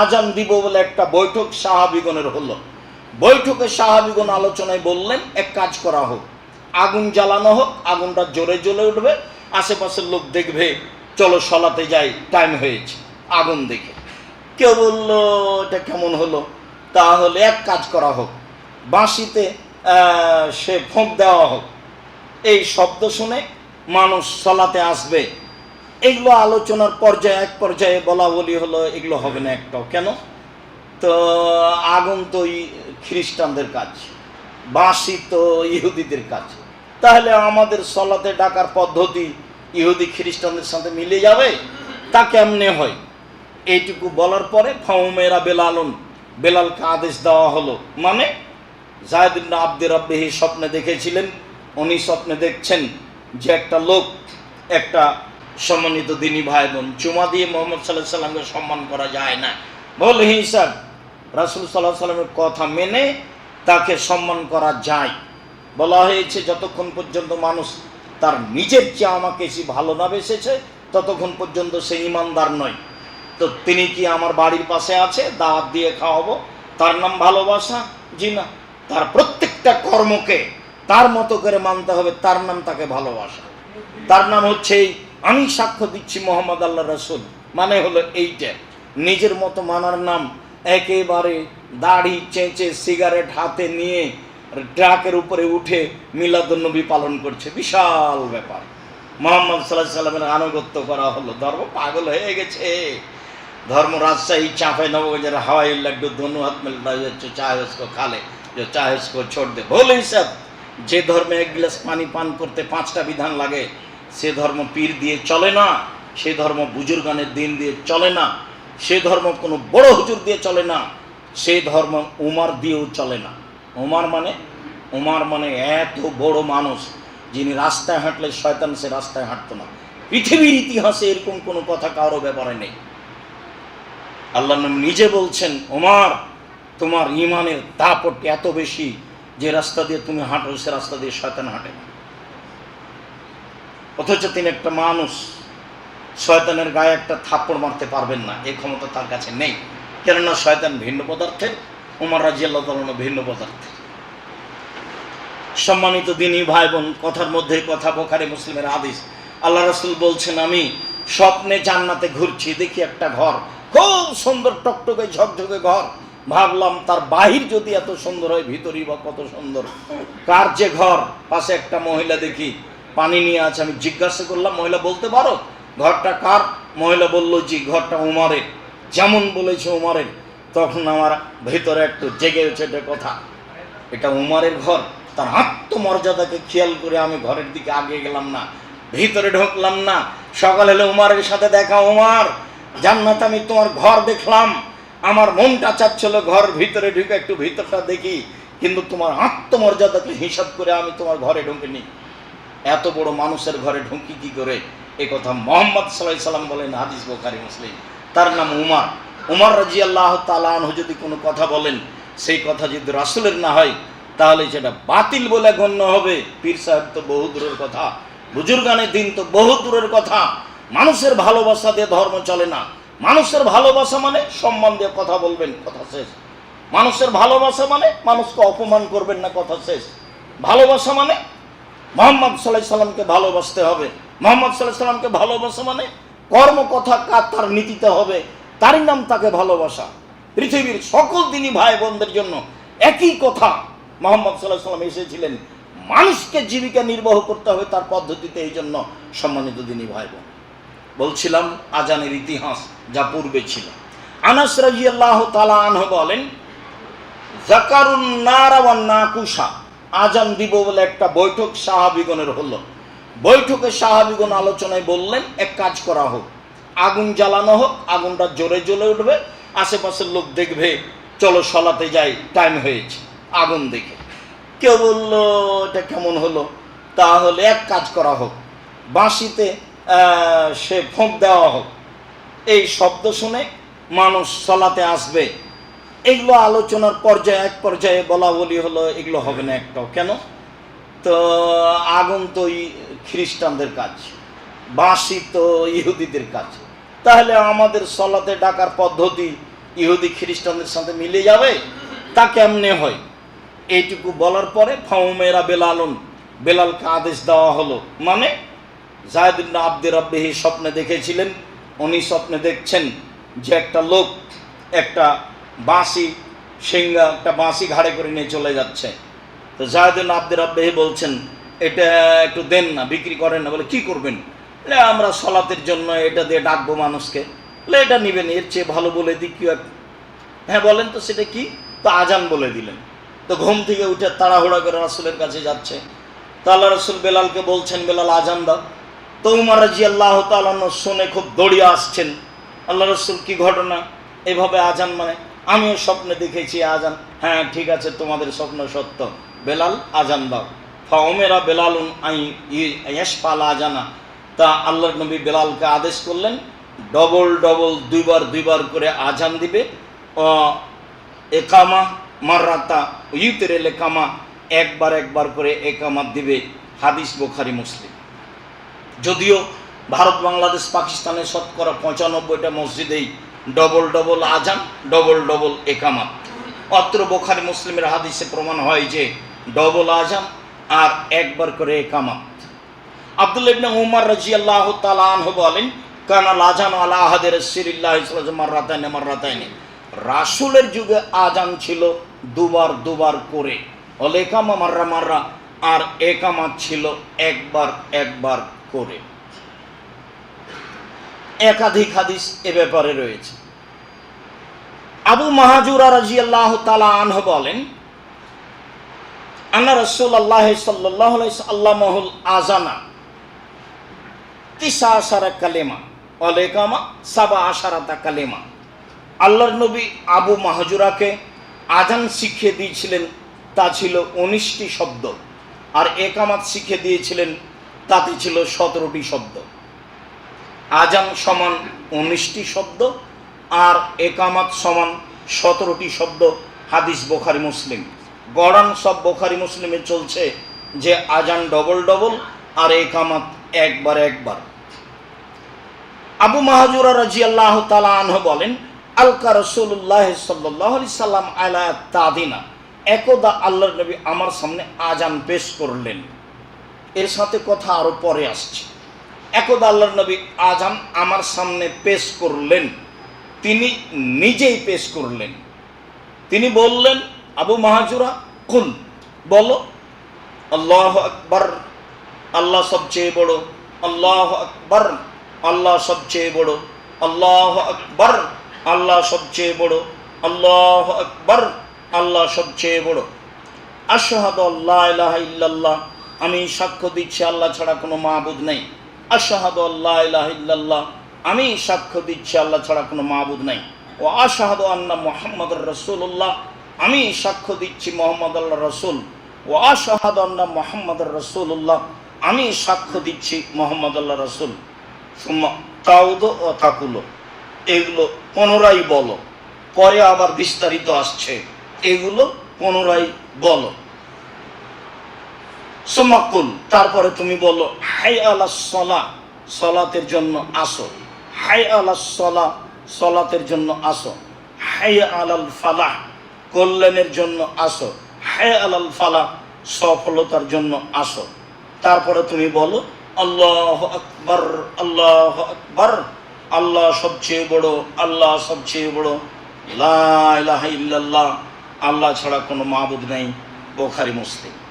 আজান দিব বলে একটা বৈঠক সাহাবিগণের হলো। বৈঠকে সাহাবিগণ আলোচনায় বললেন, এক কাজ করা হোক, আগুন জ্বালানো হোক, আগুনটা জোরে জ্বলে উঠবে, আশেপাশের লোক দেখবে, চলো সলাতে যাই, টাইম হয়েছে, আগুন দেখে। কেউ বলল, এটা কেমন হলো? তাহলে এক কাজ করা হোক, বাঁশিতে সে ফোঁক দেওয়া হোক। এই শব্দ শুনে মানুষ সলাতে আসবে এগুলো আলোচনার পর্যায়ে, এক পর্যায়ে বলা বলি হলো, এগুলো হবে না একটাও। কেন? তো আগুন তো খ্রিস্টানদের কাজ বাঁশি তো ইহুদিদের কাজ। তাহলে আমাদের সলাতে ডাকার পদ্ধতি ইহুদি খ্রিস্টানদের সাথে মিলে যাবে? তা কেমনে হয়? এইটুকু বলার পরে ফাউমেরা বেলালুন, বেলালকে আদেশ দেওয়া হলো। মানে জায়দিন আব্দে রব্বেহি স্বপ্নে দেখেছিলেন, উনি স্বপ্নে দেখছেন যে একটা লোক, একটা সম্মানিত দিনী ভাই বোন চুমা দিয়ে মোহাম্মদ সাল্লাহ সাল্লামকে সম্মান করা যায় না। বল হিসাব রাসুল সাল্লাহ সাল্লামের কথা মেনে তাকে সম্মান করা যায়। বলা হয়েছে, যতক্ষণ পর্যন্ত মানুষ তার নিজের চেয়ে আমাকে সে ভালো না বেসেছে, ততক্ষণ পর্যন্ত সে ইমানদার নয়। তো তিনি কি আমার বাড়ির পাশে আছে? দাওয়াত দিয়ে খাওয়াবো। তার নাম ভালোবাসা? জি না। তার প্রত্যেকটা কর্মকে তার মতো করে মানতে হবে, তার নাম তাকে ভালোবাসা। তার নাম হচ্ছে এই আমি সাক্ষ্য দিচ্ছি মোহাম্মদ আল্লাহ রসুল। মানে হলো এইটা। নিজের মতো মানার নাম একেবারে দাড়ি, চেঁচে, সিগারেট হাতে নিয়ে ট্রাকের উপরে উঠে মিলাদুন্নবী পালন করছে। বিশাল ব্যাপার। মোহাম্মদ সাল্লাহ সাল্লামের আনুগত্য করা হলো। ধর্ম পাগল হয়ে গেছে। ধর্ম রাজশাহী, চাঁপাই, নবগঞ্জের হাওয়াই লাড্ডু ধনু হাত মিলাচ্ছে চাহেসকো খালে, যে চাহেসকো ছোট দে। ভোল হিসাব যে ধর্মে এক গ্লাস পানি পান করতে পাঁচটা বিধান লাগে সে ধর্ম পীর দিয়ে চলে না, সে ধর্ম বুজুর্গানের দিন দিয়ে চলে না, সে ধর্ম কোনো বড় হুজুর দিয়ে চলে না, সে ধর্ম উমার দিয়েও চলে না। উমার মানে উমার মানে এত বড় মানুষ যিনি রাস্তায় হাঁটলে শয়তান সে রাস্তায় হাঁটতো না। পৃথিবীর ইতিহাসে এরকম কোনো কথা কারও ব্যাপারে নেই। আল্লাহ নিজে বলছেন ওমার তোমার ইমানের দাপট এত বেশি যে রাস্তা দিয়ে তুমি হাঁটো, সে রাস্তা দিয়ে শয়তান হাঁটে না। অথচ তিনি একটা মানুষ। শয়তানের গায়ে একটা থাপ্পড় মারতে পারবেন না এই ক্ষমতা তার কাছে নেই। কেননা শয়তান ভিন্ন পদার্থের, উমার রাজি আল্লাহ ভিন্ন পদার্থের। সম্মানিত দিনী ভাই বোন কথার মধ্যে কথা, বোখারি মুসলিমের আদিস আল্লাহ রসুল বলছেন, আমি স্বপ্নে জান্নাতে ঘুরছি, দেখি একটা ঘর। খুব সুন্দর টকটকে, ঝকঝকে ঘর। ভাবলাম তার বাহির যদি এত সুন্দর হয়, ভিতরই বা কত সুন্দর। কার যে ঘর? পাশে একটা মহিলা দেখি পানি নিয়ে আছে, আমি জিজ্ঞাসা করলাম, মহিলা বলতে পারো? ঘরটা কার? মহিলা বলল, জি, ঘরটা উমারের। যেমন বলেছে উমারের, তখন আমার ভেতরে একটু জেগে এটা কথা। এটা উমারের ঘর, তার আত্মমর্যাদাকে খেয়াল করে আমি ঘরের দিকে আগে গেলাম না, ভিতরে ঢুকলাম না। সকাল হলে উমারের সাথে দেখা, উমার, জান্নাত, আমি তোমার ঘর দেখলাম। আমার মনটা চাচ্ছিল ঘর ভিতরে ঢুকে একটু ভিতরটা দেখি, কিন্তু তোমার আত্মমর্যাদাকে হিসাব করে আমি তোমার ঘরে ঢুকিনি। এত বড় মানুষের ঘরে ঢুকি কি করে? এ কথা মোহাম্মদ সাল্লাহ সাল্লাম বলেন, হাদিস বোখারি, মুসলিম। তার নাম উমার। উমার রাজি আল্লাহ তালাহ যদি কোনো কথা বলেন, সেই কথা যদি রাসুলের না হয়, তাহলে সেটা বাতিল বলে গণ্য হবে। পীর সাহেব তো বহু দূরের কথা, বুজুর্গানের দিন তো বহু দূরের কথা। মানুষের ভালোবাসা দিয়ে ধর্ম চলে না। মানুষের ভালোবাসা মানে সম্মান দিয়ে কথা বলবেন, কথা শেষ। মানুষের ভালোবাসা মানে মানুষকে অপমান করবেন না, কথা শেষ। ভালোবাসা মানে মোহাম্মদ সাল্লাহ সাল্লামকে ভালোবাসতে হবে। মোহাম্মদ সাল্লাহ সাল্লামকে ভালোবাসা মানে কর্ম কথা কার তার নীতিতে হবে, তারই নাম তাকে ভালোবাসা। পৃথিবীর সকল দিনই ভাই বোনদের জন্য একই কথা, মোহাম্মদ সাল্লাহ সাল্লাম এসেছিলেন, মানুষকে জীবিকা নির্বাহ করতে হবে তার পদ্ধতিতে, এই জন্য সম্মানিত দিনী ভাই বোন বলছিলাম আজানের ইতিহাস যা পূর্বে ছিল। আনাস রাজিয়াল্লাহ তালা আনহ বলেন জাকারুন নারাওয়ান নাকুশা। আজান দিব বলে একটা বৈঠক সাহাবিগণের হলো। বৈঠকে সাহাবিগণ আলোচনায় বললেন, এক কাজ করা হোক, আগুন জ্বালানো হোক, আগুনটা জোরে জ্বলে উঠবে, আশেপাশের লোক দেখবে, চলো সলাতে যাই টাইম হয়েছে, আগুন দেখে। কেউ বলল, এটা কেমন হলো? তাহলে এক কাজ করা হোক, বাঁশিতে সে ফোঁক দেওয়া হোক। এই শব্দ শুনে মানুষ সলাতে আসবে এগুলো আলোচনার পর্যায়ে, এক পর্যায়ে বলা বলি হলো, এগুলো হবে না একটাও। কেন? তো আগুন তো খ্রিস্টানদের কাজ বাঁশি তো ইহুদিদের কাজ। তাহলে আমাদের সলাতে ডাকার পদ্ধতি ইহুদি খ্রিস্টানদের সাথে মিলে যাবে? তা কেমনে হয়? এইটুকু বলার পরে ফাউমেরা বেলালুন, বেলালকে আদেশ দেওয়া হলো। মানে জায়দিন আব্দের আব্বেহি স্বপ্নে দেখেছিলেন, উনি স্বপ্নে দেখছেন যে একটা লোক একটা বাঁশি সিঙ্গা একটা বাঁশি ঘাড়ে করে নিয়ে চলে যাচ্ছে। তো জায়দিন আব্দের আব্বেহি বলছেন, এটা একটু দেন না, বিক্রি করেন না। বলে, কি করবেন? আমরা সলাতের জন্য এটা দিয়ে ডাকবো মানুষকে। বলে, এটা নিবেন, এর চেয়ে ভালো বলে দিই কি হ্যাঁ বলেন তো, সেটা কি? তো আজান বলে দিলেন। তো ঘুম থেকে উঠে তাড়াহুড়া করে রাসুলের কাছে যাচ্ছে। তো আল্লাহ রসুল বেলালকে বলছেন, বেলাল, আজান দাও। তো উমার রাজি আল্লাহ তালান্ন শুনে খুব দৌড়িয়ে আসছেন। আল্লাহ রসুল, কি ঘটনা? এভাবে আজান মানে আমিও স্বপ্নে দেখেছি আজান। হ্যাঁ ঠিক আছে, তোমাদের স্বপ্ন সত্য। বেলাল, আজান দাও। ফাওমেরা বেলালুন আই আজানা। তা আল্লাহ নবী বেলালকে আদেশ করলেন, ডবল ডবল দুইবার দুইবার করে আজান দিবে। একামা মাররাতা ইউতের একামা একবার একবার করে একামাত দিবে। হাদিস বোখারি, মুসলিম। যদিও ভারত, বাংলাদেশ পাকিস্তানে শতকরা পঁচানব্বইটা মসজিদেই ডবল ডবল আজান ডবল ডবল একামাত। অত্র বোখারি মুসলিমের হাদিসে প্রমাণ হয় যে ডবল আজান আর একবার করে একামাত। আব্দুল ইবনে উমর রাজিয়াল্লাহু তাআলা আনহু বলেন, কানা লাজান আলা আহাদের সিরিল্লাহ মাররাতাইনে মাররাতাইনে। রাসূলের যুগে আজান ছিল দুবার দুবার করে। অল একামা মাররা মাররা, আর একামাত ছিল একবার একবার করে। একাধিক হাদিস এ ব্যাপারে রয়েছে। আবু মাহাজুরা রাজিয়াল্লাহু তাআলা আনহু বলেন আনা রসুল আল্লাহ সাল্লাহ আল্লামহুল আজানা তিসা আশারা কালেমা অলেকামা সাবা আশারাতা কালেমা। আল্লাহর নবী আবু মাহজুরাকে আজান শিখিয়ে দিয়েছিলেন, তা ছিল উনিশটি শব্দ। আর একামাত শিখিয়ে দিয়েছিলেন, তাতে ছিল সতেরোটি শব্দ। আজান সমান উনিশটি শব্দ আর একামাত সমান সতেরোটি শব্দ, হাদিস বোখারি মুসলিম। গড়ান সব বোখারি মুসলিমে চলছে যে আজান ডবল ডবল আর একামাত একবার একবার। আবু মাহাজুরা রাজি আল্লাহ তালা আনহ বলেন, আলকা রসুল্লাহ সাল্লাহ সাল্লাম আলা তাদিনা, একদা আল্লাহর নবী আমার সামনে আজান পেশ করলেন। এর সাথে কথা আরও পরে আসছে। একদা আল্লাহর নবী আজান আমার সামনে পেশ করলেন। তিনি নিজেই পেশ করলেন। তিনি বললেন, আবু মাহাজুরা, কুল, বলো, আল্লাহ আকবর, আল্লাহ সবচেয়ে বড়, আল্লাহ আকবর, আল্লাহ সবচেয়ে বড়, আল্লাহ আকবর, আল্লাহ সবচেয়ে বড়, আল্লাহ আকবর, আল্লাহ সবচেয়ে বড়। আশহাদ আল্লাহ ইলাহা ইল্লাল্লাহ, আমি সাক্ষ্য দিচ্ছি, আল্লাহ ছাড়া কোনো মাহবুদ নেই। আশহাদ ইল্লাল্লাহ। আমি সাক্ষ্য দিচ্ছি, আল্লাহ ছাড়া কোনো মাহবুদ নাই। ও আশহাদ আন্না মোহাম্মদ রসুল্লাহ আমি সাক্ষ্য দিচ্ছি মোহাম্মদ আল্লাহ রসুল। ও আশহাদ আন্না মোহাম্মদ রসুল্লাহ আমি সাক্ষ্য দিচ্ছি মোহাম্মদ আল্লাহ রসুল। কাউদ ও তাকুলো। এগুলো পুনরায় বলো। পরে আবার বিস্তারিত আসছে। এগুলো পুনরায় বলো। সোমাকুল তারপরে তুমি বলো, হাই আলা সলা, সলাতের জন্য আসো। হাই আলা সলা, সলাতের জন্য আসো। হাই আলাল ফালাহ কল্যাণের জন্য আসো। হাই আলাল ফালাহ সফলতার জন্য আসো। তারপরে তুমি বলো, আল্লাহ আকবর আল্লাহ আকবর, আল্লাহ সবচেয়ে বড়, আল্লাহ সবচেয়ে বড়। লা ইলাহা ইল্লাল্লাহ, আল্লাহ ছাড়া কোনো মাহবুদ নেই, বোখারি মুসলিম।